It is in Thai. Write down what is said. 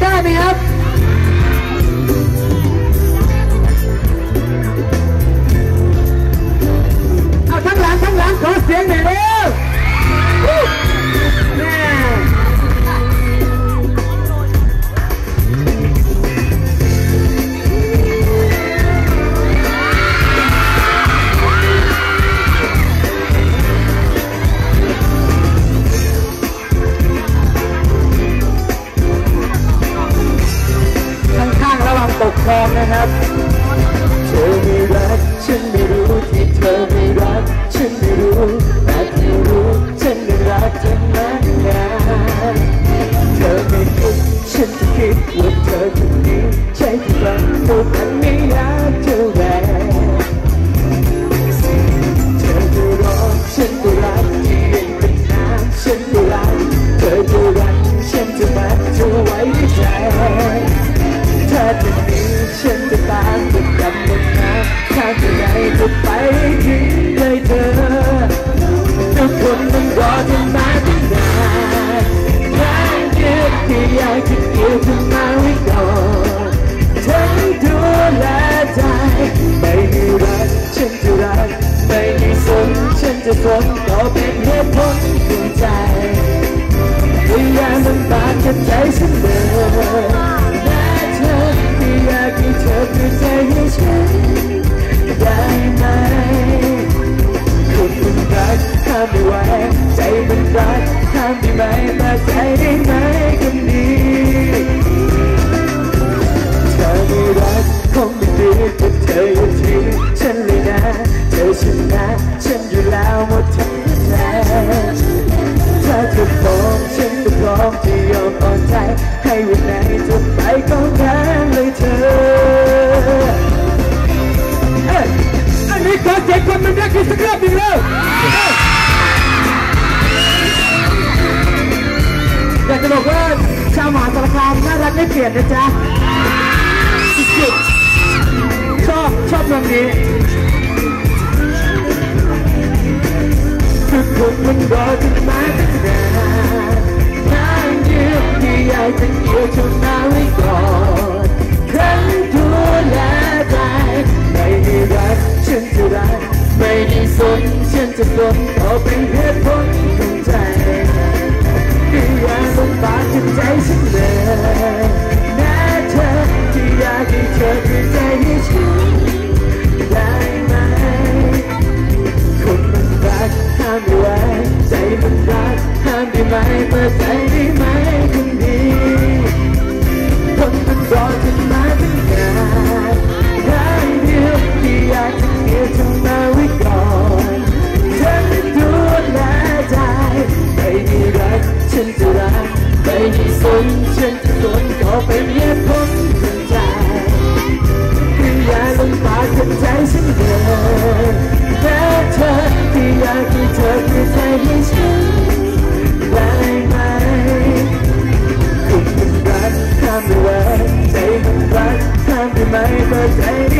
ได้ไหมครับ คนมันรอเธอมาตั้งนานแค่คิดที่อยากจะเกี่ยวเธอมาไว้ก่อนฉันดูแลใจไม่มีรักฉันจะรักไม่มีสนฉันจะสนต่อเป็นเหตุผล รักห้ามได้ไหมมาใจได้ไหมคำนดีเธอไม่รักคงไม่ดีกับเธออยู่ที่ฉันเลยนะ เธอชนะฉันอยู่แล้วหมดทั้งแรงถ้าเธอพร้อมฉันก็พร้อมที่ยอมอ่อนใจ ให้วันไหนจะไปก็แค่เลยเธอเอ้ยอันนี้ขอเสียงคนมันรักอีกสักรอบหนึ่งเร็ว อยากจะบอกว่าชาวหมหาสารคามน่ารักไม่เปลี่ยนนะจ๊ะสุดๆชอบชอบเมืองนี้ทุกคนมันรอจนมาตั้งนานนานยืดที่อยากจะเกี่ยวเธอมาไว้ก่อนครั้งดูแลใจไม่ได้รักฉันจะรักไม่ได้สนฉันจะสนก็เป็นเหตุผล ไห้า